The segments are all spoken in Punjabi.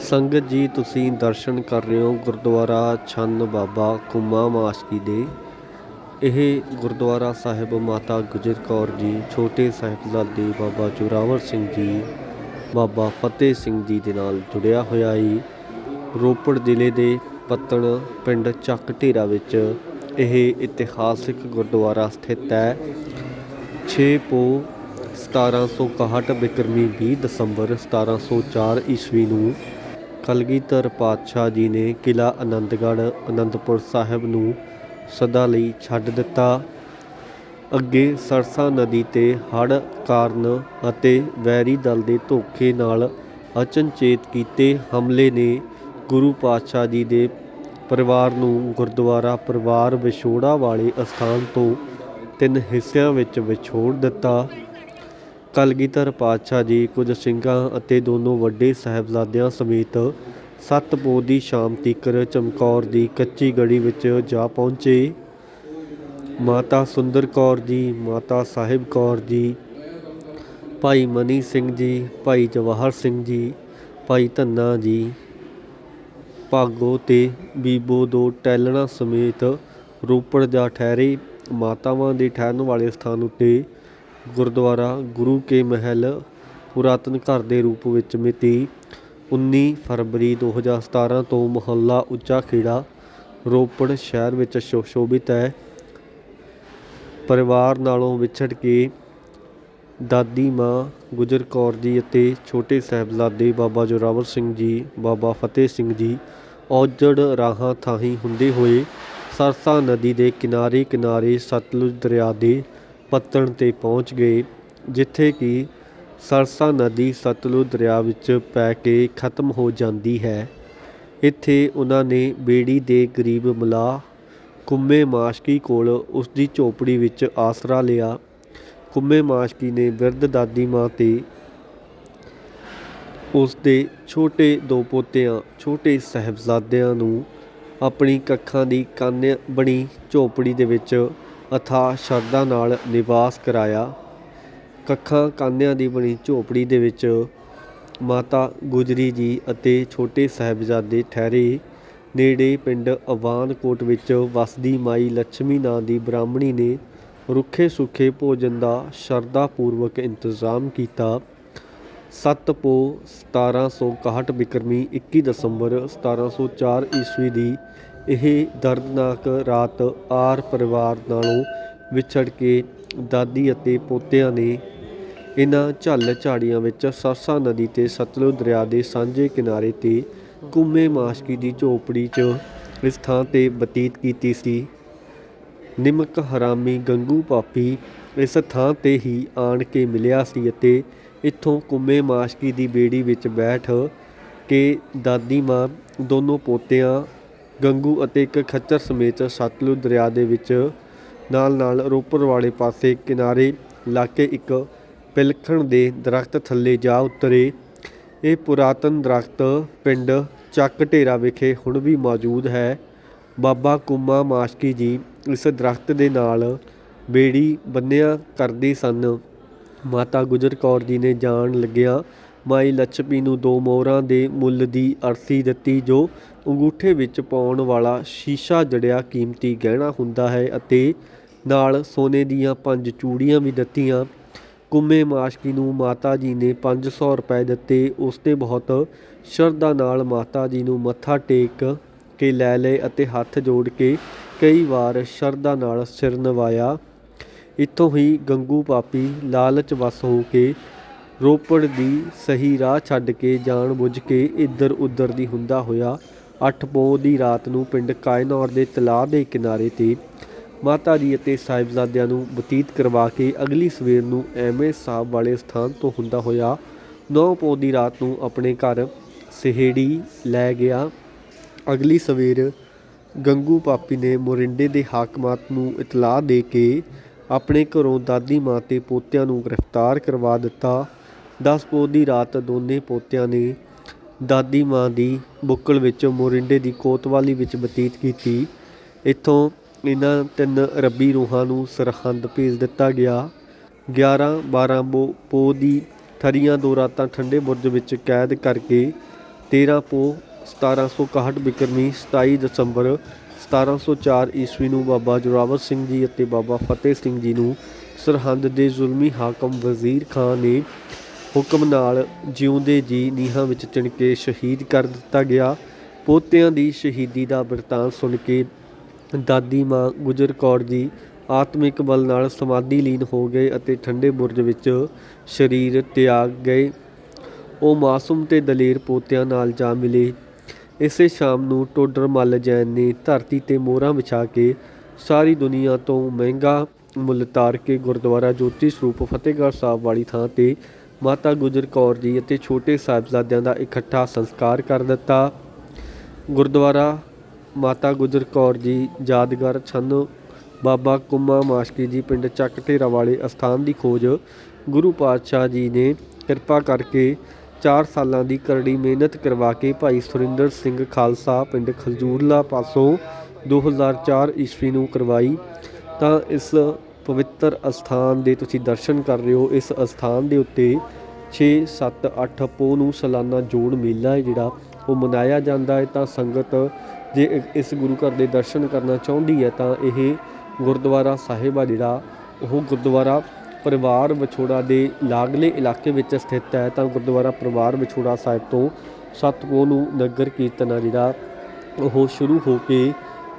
ਸੰਗਤ ਜੀ, ਤੁਸੀਂ ਦਰਸ਼ਨ ਕਰ ਰਹੇ ਹੋ ਗੁਰਦੁਆਰਾ ਛੰਨ ਬਾਬਾ ਕੁੰਮਾ ਮਾਸਕੀ ਦੇ। ਇਹ ਗੁਰਦੁਆਰਾ ਸਾਹਿਬ ਮਾਤਾ ਗੁਜਰ ਕੌਰ ਜੀ, ਛੋਟੇ ਸਾਹਿਬਜ਼ਾਦੇ ਬਾਬਾ ਜੋਰਾਵਰ ਸਿੰਘ ਜੀ, ਬਾਬਾ ਫਤਿਹ ਸਿੰਘ ਜੀ ਦੇ ਨਾਲ ਜੁੜਿਆ ਹੋਇਆ ਈ। ਰੋਪੜ ਜ਼ਿਲ੍ਹੇ ਦੇ ਪੱਤਣ ਪਿੰਡ ਚੱਕ ਢੇਰਾ ਵਿੱਚ ਇਹ ਇਤਿਹਾਸਿਕ ਗੁਰਦੁਆਰਾ ਸਥਿਤ ਹੈ। 6 ਪੋ 1761 ਬਿਕਰਮੀ 20 ਦਸੰਬਰ 1704 ਈਸਵੀ ਨੂੰ ਕਲਗੀਧਰ ਪਾਤਸ਼ਾਹ ਜੀ ਨੇ ਕਿਲ੍ਹਾ ਆਨੰਦਗੜ੍ਹ ਅਨੰਦਪੁਰ ਸਾਹਿਬ ਨੂੰ ਸਦਾ ਲਈ ਛੱਡ ਦਿੱਤਾ। ਅੱਗੇ ਸਰਸਾ ਨਦੀ ਤੇ ਹੜ੍ਹ ਕਾਰਨ ਅਤੇ ਵੈਰੀ ਦਲ ਦੇ ਧੋਖੇ ਨਾਲ ਅਚਨਚੇਤ ਕੀਤੇ ਹਮਲੇ ਨੇ ਗੁਰੂ ਪਾਤਸ਼ਾਹ ਜੀ ਦੇ ਪਰਿਵਾਰ ਨੂੰ ਗੁਰਦੁਆਰਾ ਪਰਿਵਾਰ ਵਿਛੋੜਾ ਵਾਲੇ ਅਸਥਾਨ ਤੋਂ ਤਿੰਨ ਹਿੱਸਿਆਂ ਵਿੱਚ ਵਿਛੋੜ ਦਿੱਤਾ। ਕਲਗੀਧਰ ਪਾਤਸ਼ਾਹ ਜੀ, ਕੁਝ ਸਿੰਘਾਂ ਅਤੇ ਦੋਨੋਂ ਵੱਡੇ ਸਾਹਿਬਜ਼ਾਦਿਆਂ ਸਮੇਤ ਸੱਤ ਪੋਹ ਦੀ ਸ਼ਾਮ ਤੀਕਰ ਚਮਕੌਰ ਦੀ ਕੱਚੀ ਗੜੀ ਵਿੱਚ ਜਾ ਪਹੁੰਚੇ। ਮਾਤਾ ਸੁੰਦਰ ਕੌਰ ਜੀ, ਮਾਤਾ ਸਾਹਿਬ ਕੌਰ ਜੀ, ਭਾਈ ਮਨੀ ਸਿੰਘ ਜੀ, ਭਾਈ ਜਵਾਹਰ ਸਿੰਘ ਜੀ, ਭਾਈ ਧੰਨਾ ਜੀ, ਭਾਗੋ ਤੇ ਬੀਬੋ ਦੋ ਟੈਲਣਾ ਸਮੇਤ ਰੋਪੜ ਜਾ ਠਹਿਰੇ। ਮਾਤਾਵਾਂ ਦੇ ਠਹਿਰਨ ਵਾਲੇ ਸਥਾਨ ਉੱਤੇ ਗੁਰਦੁਆਰਾ ਗੁਰੂ ਕੇ ਮਹਿਲ ਪੁਰਾਤਨ ਘਰ ਦੇ ਰੂਪ ਵਿੱਚ ਮਿਤੀ 19 ਫਰਵਰੀ 2017 ਤੋਂ ਮੁਹੱਲਾ ਉੱਚਾ ਖੇੜਾ ਰੋਪੜ ਸ਼ਹਿਰ ਵਿੱਚ ਸੁਸ਼ੋਭਿਤ ਹੈ। ਪਰਿਵਾਰ ਨਾਲੋਂ ਵਿਛੜ ਕੇ ਦਾਦੀ, ਮਾਂ ਗੁਜਰ ਕੌਰ ਜੀ ਅਤੇ ਛੋਟੇ ਸਾਹਿਬਜ਼ਾਦੇ ਬਾਬਾ ਜੋਰਾਵਰ ਸਿੰਘ ਜੀ, ਬਾਬਾ ਫਤਿਹ ਸਿੰਘ ਜੀ ਔਜੜ ਰਾਹਾਂ ਥਾਹੀਂ ਹੁੰਦੇ ਹੋਏ ਸਰਸਾ ਨਦੀ ਦੇ ਕਿਨਾਰੇ ਕਿਨਾਰੇ ਸਤਲੁਜ ਦਰਿਆ ਦੇ ਪੱਤਣ ਤੇ ਪਹੁੰਚ ਗਏ, ਜਿੱਥੇ ਕਿ ਸਰਸਾ ਨਦੀ ਸਤਲੁਜ ਦਰਿਆ ਵਿੱਚ ਪੈ ਕੇ ਖਤਮ ਹੋ ਜਾਂਦੀ ਹੈ। ਇੱਥੇ ਉਹਨਾਂ ਨੇ ਬੇੜੀ ਦੇ ਗਰੀਬ ਮਲਾਹ, ਕੁੰਮੇ ਮਾਸ਼ਕੀ ਕੋਲ ਉਸ ਦੀ ਝੋਪੜੀ ਵਿੱਚ ਆਸਰਾ ਲਿਆ। ਕੁੰਮੇ ਮਾਸ਼ਕੀ ਨੇ ਬਿਰਧ ਦਾਦੀ ਮਾਂ ਤੇ ਉਸ ਦੇ ਛੋਟੇ ਦੋ ਪੋਤਿਆਂ, ਛੋਟੇ ਸਾਹਿਬਜ਼ਾਦਿਆਂ ਨੂੰ ਆਪਣੀ ਕੱਖਾਂ ਦੀ ਕਾਨਿਆ ਬਣੀ ਝੋਪੜੀ ਦੇ ਵਿੱਚ ਅਥਾਹ ਸ਼ਰਧਾ ਨਾਲ ਨਿਵਾਸ ਕਰਾਇਆ। ਕੱਖਾਂ ਕਾਨਿਆਂ ਦੀ ਬਣੀ ਝੋਪੜੀ ਦੇ ਵਿੱਚ ਮਾਤਾ ਗੁਜਰੀ ਜੀ ਅਤੇ ਛੋਟੇ ਸਾਹਿਬਜ਼ਾਦੇ ਠਹਿਰੇ। ਨੇੜੇ ਪਿੰਡ ਅਵਾਨਕੋਟ ਵਿੱਚ ਵਸਦੀ ਮਾਈ ਲక్ష్ਮੀ ਨਾਂ ਦੀ ਬ੍ਰਾਹਮਣੀ ਨੇ ਰੁੱਖੇ ਸੁੱਖੇ ਭੋਜਨ ਦਾ ਸ਼ਰਧਾ ਪੂਰਵਕ ਇੰਤਜ਼ਾਮ ਕੀਤਾ। 7 ਪੋ 1761 ਬਿਕਰਮੀ 21 ਦਸੰਬਰ 1704 ਈਸਵੀ ਦੀ ਇਹ ਦਰਦਨਾਕ ਰਾਤ ਆਰ ਪਰਿਵਾਰ ਨਾਲੋਂ ਵਿਛੜ ਕੇ ਦਾਦੀ ਅਤੇ ਪੋਤਿਆਂ ਨੇ ਇਹਨਾਂ ਝੱਲ ਝਾੜੀਆਂ ਵਿੱਚ ਸਰਸਾ ਨਦੀ ਤੇ ਸਤਲੁਜ ਦਰਿਆ ਦੇ ਸਾਂਝੇ ਕਿਨਾਰੇ ਤੇ ਕੁੰਮੇ ਮਾਸ਼ਕੀ ਦੀ ਝੋਪੜੀ 'ਚ ਇਸ ਥਾਂ ਤੇ ਬਤੀਤ ਕੀਤੀ ਸੀ। ਨਿਮਕ ਹਰਾਮੀ ਗੰਗੂ ਪਾਪੀ ਇਸ ਥਾਂ ਤੇ ਹੀ ਆਣ ਕੇ ਮਿਲਿਆ ਸੀ ਅਤੇ ਇੱਥੋਂ ਕੁੰਮੇ ਮਾਸ਼ਕੀ ਦੀ ਬੇੜੀ ਵਿੱਚ ਬੈਠ ਕੇ ਦਾਦੀ ਮਾਂ ਦੋਨੋਂ ਪੋਤਿਆਂ ਗੰਗੂ ਅਤੇ ਇੱਕ ਖੱਚਰ ਸਮੇਤ ਸਤਲੁਜ ਦਰਿਆ ਦੇ ਵਿੱਚ ਨਾਲ ਨਾਲ ਰੋਪੜ ਵਾਲੇ ਪਾਸੇ ਕਿਨਾਰੇ ਲਾ ਕੇ ਇੱਕ ਪਿਲਖਣ ਦੇ ਦਰਖਤ ਥੱਲੇ ਜਾ ਉਤਰੇ। ਇਹ ਪੁਰਾਤਨ ਦਰਖਤ ਪਿੰਡ ਚੱਕ ਢੇਰਾ ਵਿਖੇ ਹੁਣ ਵੀ ਮੌਜੂਦ ਹੈ। ਬਾਬਾ ਕੁਮਾ ਮਾਸ਼ਕੀ ਜੀ ਇਸ ਦਰਖਤ ਦੇ ਨਾਲ ਬੇੜੀ ਬੰਨਿਆ ਕਰਦੇ ਸਨ। ਮਾਤਾ ਗੁਜਰ ਕੌਰ ਜੀ ਨੇ ਜਾਣ ਲੱਗਿਆ ਮਾਈ ਲక్ష్ਮੀ ਨੂੰ ਦੋ ਮੋਹਰਾਂ ਦੇ ਮੁੱਲ ਦੀ ਅਰਸੀ ਦਿੱਤੀ, ਜੋ ਅੰਗੂਠੇ ਵਿੱਚ ਪਾਉਣ ਵਾਲਾ ਸ਼ੀਸ਼ਾ ਜੜਿਆ ਕੀਮਤੀ ਗਹਿਣਾ ਹੁੰਦਾ ਹੈ ਅਤੇ ਨਾਲ ਸੋਨੇ ਦੀਆਂ ਪੰਜ ਚੂੜੀਆਂ ਵੀ ਦਿੱਤੀਆਂ। ਕੁੰਮੇ ਮਾਸ਼ਕੀ ਨੂੰ ਮਾਤਾ ਜੀ ਨੇ 500 ਰੁਪਏ ਦਿੱਤੇ। ਉਸ ਬਹੁਤ ਸ਼ਰਧਾ ਨਾਲ ਮਾਤਾ ਜੀ ਨੂੰ ਮੱਥਾ ਟੇਕ ਕੇ ਲੈ ਲਏ ਅਤੇ ਹੱਥ ਜੋੜ ਕੇ ਕਈ ਵਾਰ ਸ਼ਰਧਾ ਨਾਲ ਸਿਰ ਨਵਾਇਆ। ਇੱਥੋਂ ਹੀ ਗੰਗੂ ਪਾਪੀ ਲਾਲਚ ਵਸ ਹੋ ਕੇ ਰੋਪੜ ਦੀ ਸਹੀ ਰਾਹ ਛੱਡ ਕੇ ਜਾਣ ਬੁੱਝ ਕੇ ਇੱਧਰ ਉੱਧਰ ਦੀ ਹੁੰਦਾ ਹੋਇਆ ਅੱਠ ਪੋਹ ਦੀ ਰਾਤ ਨੂੰ ਪਿੰਡ ਕਾਇਨੌਰ ਦੇ ਤਲਾਅ ਦੇ ਕਿਨਾਰੇ ਤੇ ਮਾਤਾ ਜੀ ਅਤੇ ਸਾਹਿਬਜ਼ਾਦਿਆਂ ਨੂੰ ਬਤੀਤ ਕਰਵਾ ਕੇ ਅਗਲੀ ਸਵੇਰ ਨੂੰ ਐਵੇਂ ਸਾਹਿਬ ਵਾਲੇ ਸਥਾਨ ਤੋਂ ਹੁੰਦਾ ਹੋਇਆ ਨੌ ਪੋਹ ਦੀ ਰਾਤ ਨੂੰ ਆਪਣੇ ਘਰ ਸਿਹੇੜੀ ਲੈ ਗਿਆ। ਅਗਲੀ ਸਵੇਰ ਗੰਗੂ ਪਾਪੀ ਨੇ ਮੋਰਿੰਡੇ ਦੇ ਹਾਕਮਾਤ ਨੂੰ ਇਤਲਾਹ ਦੇ ਕੇ ਆਪਣੇ ਘਰੋਂ ਦਾਦੀ ਮਾਂ ਤੇ ਪੋਤਿਆਂ ਨੂੰ ਗ੍ਰਿਫਤਾਰ ਕਰਵਾ ਦਿੱਤਾ। ਦਸ ਪੋਹ ਦੀ ਰਾਤ ਦੋਨੇ ਪੋਤਿਆਂ ਨੇ ਦਾਦੀ ਮਾਂ ਦੀ ਬੁੱਕਲ ਵਿੱਚ ਮੋਰਿੰਡੇ ਦੀ ਕੋਤਵਾਲੀ ਵਿੱਚ ਬਤੀਤ ਕੀਤੀ। ਇੱਥੋਂ ਇਹਨਾਂ ਤਿੰਨ ਰੱਬੀ ਰੂਹਾਂ ਨੂੰ ਸਰਹੰਦ ਭੇਜ ਦਿੱਤਾ ਗਿਆ। 11 12 ਪੋਹ ਦੀ ਥਰੀਆਂ ਦੋ ਰਾਤਾਂ ਠੰਡੇ ਬੁਰਜ ਵਿੱਚ ਕੈਦ ਕਰਕੇ 13 ਪੋ 1761 ਬਿਕਰਮੀ 27 ਦਸੰਬਰ 1704 ਈਸਵੀ ਨੂੰ ਬਾਬਾ ਜੋਰਾਵਰ ਸਿੰਘ ਜੀ ਅਤੇ ਬਾਬਾ ਫਤਿਹ ਸਿੰਘ ਜੀ ਨੂੰ ਸਰਹੰਦ ਦੇ ਜ਼ੁਲਮੀ ਹਾਕਮ ਵਜ਼ੀਰ ਖਾਨ ਨੇ ਹੁਕਮ ਨਾਲ ਜਿਉਂਦੇ ਜੀ ਨੀਹਾਂ ਵਿੱਚ ਚਿਣ ਕੇ ਸ਼ਹੀਦ ਕਰ ਦਿੱਤਾ ਗਿਆ। ਪੋਤਿਆਂ ਦੀ ਸ਼ਹੀਦੀ ਦਾ ਬਿਰਤਾਂਤ ਸੁਣ ਕੇ ਦਾਦੀ ਮਾਂ ਗੁਜਰ ਕੌਰ ਜੀ ਆਤਮਿਕ ਬਲ ਨਾਲ ਸਮਾਧੀ ਲੀਨ ਹੋ ਗਏ ਅਤੇ ਠੰਡੇ ਬੁਰਜ ਵਿੱਚ ਸਰੀਰ ਤਿਆਗ ਗਏ। ਉਹ ਮਾਸੂਮ ਤੇ ਦਲੇਰ ਪੋਤਿਆਂ ਨਾਲ ਜਾ ਮਿਲੇ। ਇਸੇ ਸ਼ਾਮ ਨੂੰ ਟੋਡਰ ਮੱਲ ਜੈਨ ਨੇ ਧਰਤੀ ਤੇ ਮੋਹਰਾਂ ਵਿਛਾ ਕੇ ਸਾਰੀ ਦੁਨੀਆ ਤੋਂ ਮਹਿੰਗਾ ਮੁੱਲ ਤਾਰ ਕੇ ਗੁਰਦੁਆਰਾ ਜੋਤੀ ਸਰੂਪ ਫਤਿਹਗੜ੍ਹ ਸਾਹਿਬ ਵਾਲੀ ਥਾਂ ਤੇ ਮਾਤਾ ਗੁਜਰ ਕੌਰ ਜੀ ਅਤੇ ਛੋਟੇ ਸਾਹਿਬਜ਼ਾਦਿਆਂ ਦਾ ਇਕੱਠਾ ਸੰਸਕਾਰ ਕਰ ਦਿੱਤਾ। ਗੁਰਦੁਆਰਾ ਮਾਤਾ ਗੁਜਰ ਕੌਰ ਜੀ ਯਾਦਗਾਰ ਛੰਨ, ਬਾਬਾ ਕੁੰਮਾ ਮਾਸ਼ਕੀ ਜੀ ਪਿੰਡ ਚੱਕ ਢੇਰਾ ਵਾਲੇ ਅਸਥਾਨ ਦੀ ਖੋਜ। ਗੁਰੂ ਪਾਤਸ਼ਾਹ ਜੀ ਨੇ ਕਿਰਪਾ ਕਰਕੇ 4 ਸਾਲਾਂ ਦੀ ਕਰੜੀ ਮਿਹਨਤ ਕਰਵਾ ਕੇ ਭਾਈ ਸੁਰਿੰਦਰ ਸਿੰਘ ਖਾਲਸਾ ਪਿੰਡ ਖਲਜੂਰਲਾ ਪਾਸੋਂ 2004 ਈਸਵੀ ਨੂੰ ਕਰਵਾਈ। ਤਾਂ ਇਸ ਪਵਿੱਤਰ ਅਸਥਾਨ ਦੇ ਤੁਸੀਂ ਦਰਸ਼ਨ ਕਰ ਰਹੇ ਹੋ। ਇਸ ਅਸਥਾਨ ਦੇ ਉੱਤੇ 6 7 8 ਪੋ ਨੂੰ ਸਾਲਾਨਾ ਜੋੜ ਮੇਲਾ ਹੈ ਜਿਹੜਾ ਉਹ ਮਨਾਇਆ ਜਾਂਦਾ ਹੈ। ਤਾਂ ਸੰਗਤ ਜੇ ਇਸ ਗੁਰੂ ਘਰ ਦੇ ਦਰਸ਼ਨ ਕਰਨਾ ਚਾਹੁੰਦੀ ਹੈ ਤਾਂ ਇਹ ਗੁਰਦੁਆਰਾ ਸਾਹਿਬ ਆ ਜਿਹੜਾ ਉਹ ਗੁਰਦੁਆਰਾ ਪਰਿਵਾਰ ਵਿਛੋੜਾ ਦੇ ਲਾਗਲੇ ਇਲਾਕੇ ਵਿੱਚ ਸਥਿਤ ਹੈ। ਤਾਂ ਗੁਰਦੁਆਰਾ ਪਰਿਵਾਰ ਵਿਛੋੜਾ ਸਾਹਿਬ ਤੋਂ ਸਤਪੋ ਨੂੰ ਨਗਰ ਕੀਰਤਨ ਆ ਜਿਹੜਾ ਉਹ ਸ਼ੁਰੂ ਹੋ ਕੇ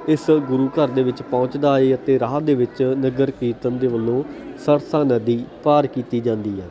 ਇਸ ਗੁਰੂ ਘਰ ਦੇ ਵਿੱਚ ਪਹੁੰਚਦਾ ਹੈ ਅਤੇ ਰਾਹ ਦੇ ਵਿੱਚ ਨਗਰ ਕੀਰਤਨ ਦੇ ਵੱਲੋਂ ਸਰਸਾ ਨਦੀ ਪਾਰ ਕੀਤੀ ਜਾਂਦੀ ਹੈ।